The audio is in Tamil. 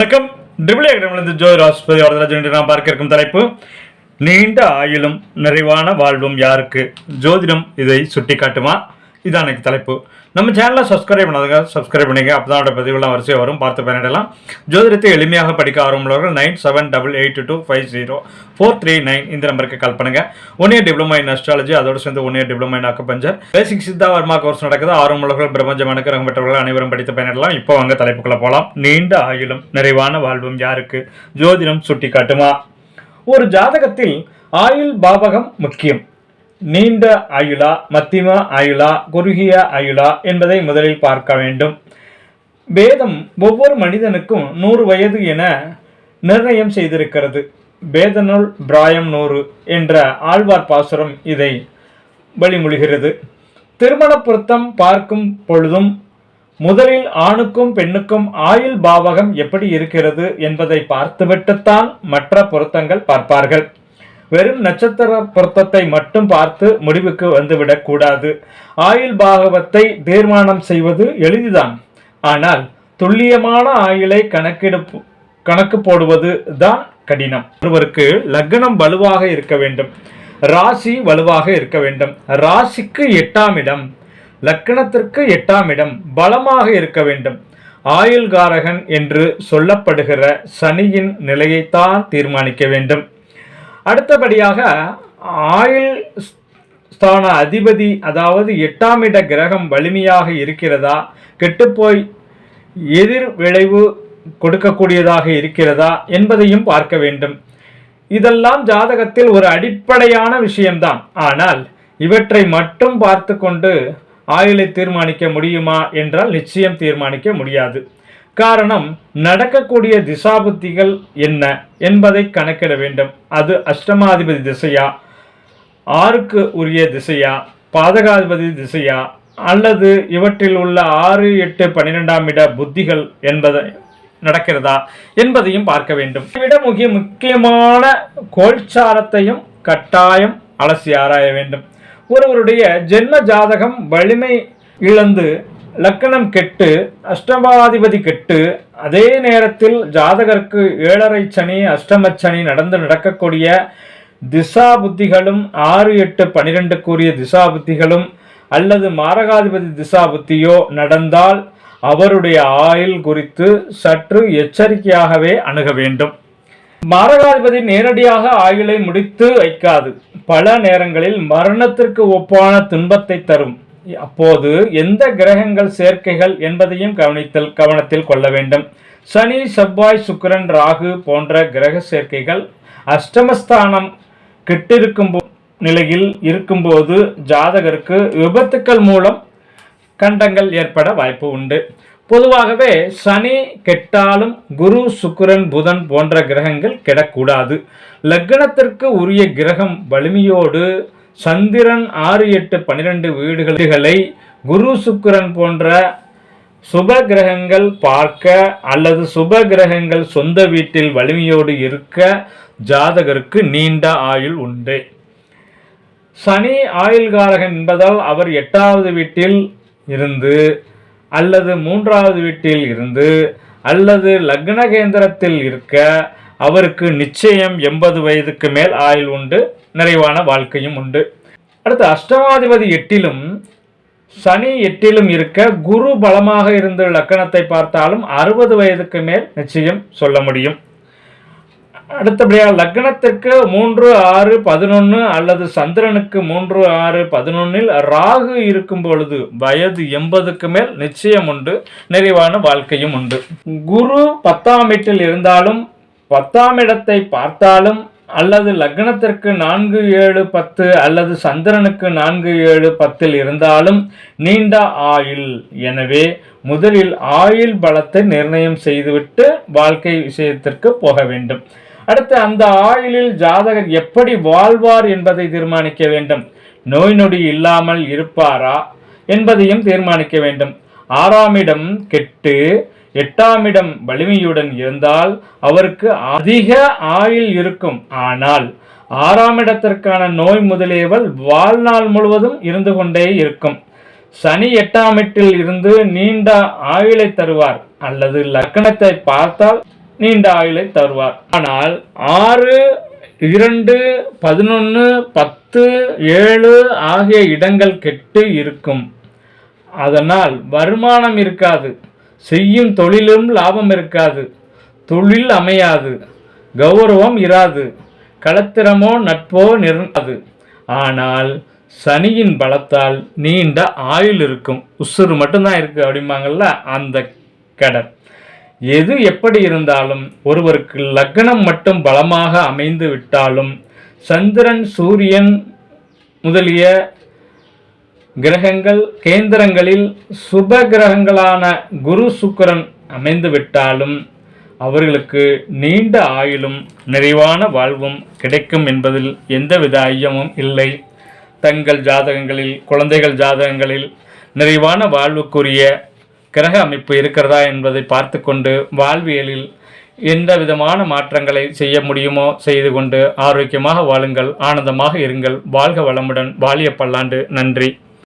வணக்கம். டிபிளியிலிருந்து ஜோதி ராஷ்பதி வரதராஜன் என்று நாம் பார்க்க இருக்கும் தலைப்பு நீண்ட ஆயுளும் நிறைவான வாழ்வும் யாருக்கு? ஜோதிடம் இதை சுட்டி காட்டுமா இதான் எனக்கு தலைப்பு. நம்ம சேனலை சப்ஸ்கிரைப் பண்ணாதுங்க. சப்ஸ்கிரைப் பண்ணிங்க அப்போ தான் பதிவுலாம் வரிசையாக வரும். பார்த்து பயனடலாம் ஜோதிடத்தை எளிமையாக படிக்க ஆரம்புள்ளவர்கள் nine seven double eight two five zero four three nine இந்த நம்பருக்கு கால் பண்ணுங்கள் one year diploma in astrology அதோடு சேர்ந்து one year diploma in acupuncture basic Siddha Varma course நடக்குது. ஆரம்புள்ளவர்கள் பிரபஞ்ச மனுக்கரகம் பெற்றவர்கள் அனைவரும் படித்து பயனடலாம் இப்போ வாங்க தலைப்புக்குள்ளே போகலாம் நீண்ட ஆயுளும் நிறைவான வாழ்வும் யாருக்கு? ஜோதிடம் சுட்டி காட்டுமா ஒரு ஜாதகத்தில் ஆயுள் பாவகம் முக்கியம். நீண்ட ஆயுளா மத்தியம ஆயுளா குறுகிய ஆயுளா என்பதை முதலில் பார்க்க வேண்டும். வேதம் ஒவ்வொரு மனிதனுக்கும் நூறு வயது என நிர்ணயம் செய்திருக்கிறது. வேதநூல் பிராயம் நூறு என்ற ஆழ்வார் பாசுரம் இதை வழிமொழிகிறது. திருமண பொருத்தம் பார்க்கும் பொழுதும் முதலில் ஆணுக்கும் பெண்ணுக்கும் ஆயுள் பாவகம் எப்படி இருக்கிறது என்பதை பார்த்துவிட்டுத்தான் மற்ற பொருத்தங்கள் பார்ப்பார்கள். வெறும் நட்சத்திர பொருத்தத்தை மட்டும் பார்த்து முடிவுக்கு வந்துவிடக் கூடாது. ஆயுள் பாகவத்தை தீர்மானம் செய்வது எளிதுதான். ஆனால் துல்லியமான ஆயுளை கணக்கெடுப்பு கணக்கு போடுவது தான் கடினம். ஒருவருக்கு லக்னம் வலுவாக இருக்க வேண்டும். ராசி வலுவாக இருக்க வேண்டும். ராசிக்கு எட்டாம் இடம் லக்கணத்திற்கு எட்டாம் இடம் பலமாக இருக்க வேண்டும். ஆயுள்காரகன் என்று சொல்லப்படுகிற சனியின் நிலையைத்தான் தீர்மானிக்க வேண்டும். அடுத்தபடியாக ஆயுள் ஸ்தான அதிபதி அதாவது எட்டாம் இட கிரகம் வலிமையாக இருக்கிறதா? கெட்டுப்போய் எதிர் விளைவு கொடுக்கக்கூடியதாக இருக்கிறதா என்பதையும் பார்க்க வேண்டும். இதெல்லாம் ஜாதகத்தில் ஒரு அடிப்படையான விஷயம்தான். ஆனால் இவற்றை மட்டும் பார்த்து கொண்டு ஆயுளை தீர்மானிக்க முடியுமா என்றால் நிச்சயம் தீர்மானிக்க முடியாது. காரணம் நடக்கக்கூடிய திசாபுத்திகள் என்ன என்பதை கணக்கிட வேண்டும். அது அஷ்டமாதிபதி திசையா ஆறுக்கு உரிய திசையா பாதகாதிபதி திசையா அல்லது இவற்றில் உள்ள ஆறு எட்டு பன்னிரெண்டாம் இட புத்திகள் என்பதை நடக்கிறதா என்பதையும் பார்க்க வேண்டும். இதை விட முக்கிய முக்கியமான கோல்சாரத்தையும் கட்டாயம் அலசி ஆராய வேண்டும். ஒருவருடைய ஜென்ம ஜாதகம் வலிமை இழந்து லக்கணம் கெட்டு அஷ்டமாதிபதி கெட்டு அதே நேரத்தில் ஜாதகருக்கு ஏழரை சனி அஷ்டம சனி நடந்து நடக்கக்கூடிய திசா புத்திகளும் ஆறு எட்டு பனிரெண்டு கூறிய திசா புத்திகளும் அல்லது மாரகாதிபதி திசா புத்தியோ நடந்தால் அவருடைய ஆயுள் குறித்து சற்று எச்சரிக்கையாகவே அணுக வேண்டும். மாரகாதிபதி நேரடியாக ஆயுளை முடித்து வைக்காது. பல நேரங்களில் மரணத்திற்கு ஒப்பான துன்பத்தை தரும். அப்போது எந்த கிரகங்கள் சேர்க்கைகள் என்பதையும் கவனித்தல் கவனத்தில் கொள்ள வேண்டும். சனி செவ்வாய் சுக்கிரன் ராகு போன்ற கிரக சேர்க்கைகள் அஷ்டமஸ்தானம் கெட்டிருக்கும் நிலையில் இருக்கும்போது ஜாதகருக்கு விபத்துக்கள் மூலம் கண்டங்கள் ஏற்பட வாய்ப்பு உண்டு. பொதுவாகவே சனி கெட்டாலும் குரு சுக்கிரன் புதன் போன்ற கிரகங்கள் கெடக்கூடாது. லக்னத்திற்கு உரிய கிரகம் வலிமையோடு சந்திரன் ஆறு எட்டு பன்னிரெண்டு வீடுகளை குரு சுக்கிரன் போன்ற சுப கிரகங்கள் பார்க்க அல்லது சுப கிரகங்கள் சொந்த வீட்டில் வலிமையோடு இருக்க ஜாதகருக்கு நீண்ட ஆயுள் உண்டு. சனி ஆயுள்காரகன் என்பதால் அவர் எட்டாவது வீட்டில் இருந்து அல்லது மூன்றாவது வீட்டில் இருந்து அல்லது லக்னகேந்திரத்தில் இருக்க அவருக்கு நிச்சயம் எண்பது வயதுக்கு மேல் ஆயுள் உண்டு நிறைவான வாழ்க்கையும் உண்டு. அடுத்து அஷ்டமாதிபதி எட்டிலும் சனி எட்டிலும் இருக்க குரு பலமாக இருந்த லக்கணத்தை பார்த்தாலும் அறுபது வயதுக்கு மேல் நிச்சயம் சொல்ல முடியும். அடுத்தபடியாக லக்னத்திற்கு மூன்று ஆறு பதினொன்று அல்லது சந்திரனுக்கு மூன்று ஆறு பதினொன்னில் ராகு இருக்கும் பொழுது வயது எண்பதுக்கு மேல் நிச்சயம் உண்டு நிறைவான வாழ்க்கையும் உண்டு. குரு பத்தாம் வீட்டில் இருந்தாலும் பத்தாம் இடத்தை பார்த்தாலும் அல்லது லக்னத்திற்கு நான்கு ஏழு பத்து அல்லது சந்திரனுக்கு நான்கு ஏழு பத்தில் இருந்தாலும் நீண்ட ஆயுள். எனவே முதலில் ஆயுள் பலத்தை நிர்ணயம் செய்துவிட்டு வாழ்க்கை விஷயத்திற்கு போக வேண்டும். அடுத்து அந்த ஆயுளில் ஜாதகர் எப்படி வாழ்வார் என்பதை தீர்மானிக்க வேண்டும். நோய் நொடி இல்லாமல் இருப்பாரா என்பதையும் தீர்மானிக்க வேண்டும். ஆறாம் இடம் கெட்டு எட்டாமிடம் வலிமையுடன் இருந்தால் அவருக்கு அதிக ஆயுள் இருக்கும். ஆனால் ஆறாம் இடத்திற்கான நோய் முதலியவள் வாழ்நாள் முழுவதும் இருந்து கொண்டே இருக்கும். சனி எட்டாமிட்டில் இருந்து நீண்ட ஆயுளை தருவார் அல்லது லக்கணத்தை பார்த்தால் நீண்ட ஆயுளை தருவார். ஆனால் ஆறு இரண்டு பதினொன்று பத்து ஏழு ஆகிய இடங்கள் கெட்டு இருக்கும். அதனால் வருமானம் இருக்காது செய்யும் தொழிலும் லாபம் இருக்காது தொழில் அமையாது கௌரவம் இராது களத்திரமோ நட்போ நிறாது ஆனால் சனியின் பலத்தால் நீண்ட ஆயுள் இருக்கும். உசுறு மட்டும்தான் இருக்குது அப்படிம்பாங்கல்ல அந்த கடன் எது எப்படி இருந்தாலும் ஒருவருக்கு லக்னம் மட்டும் பலமாக அமைந்து விட்டாலும் சந்திரன் சூரியன் முதலிய கிரகங்கள் கேந்திரங்களில் சுப கிரகங்களான குரு சுக்கரன் அமைந்து விட்டாலும் அவர்களுக்கு நீண்ட ஆயுளும் நிறைவான வாழ்வும் கிடைக்கும் என்பதில் எந்தவித ஐயமும் இல்லை. தங்கள் ஜாதகங்களில் குழந்தைகள் ஜாதகங்களில் நிறைவான வாழ்வுக்குரிய கிரக அமைப்பு இருக்கிறதா என்பதை பார்த்து கொண்டு வாழ்வியலில் எந்த விதமான மாற்றங்களை செய்ய முடியுமோ செய்து கொண்டு ஆரோக்கியமாக வாழுங்கள் ஆனந்தமாக இருங்கள். வாழ்க வளமுடன். வாழிய பல்லாண்டு. நன்றி.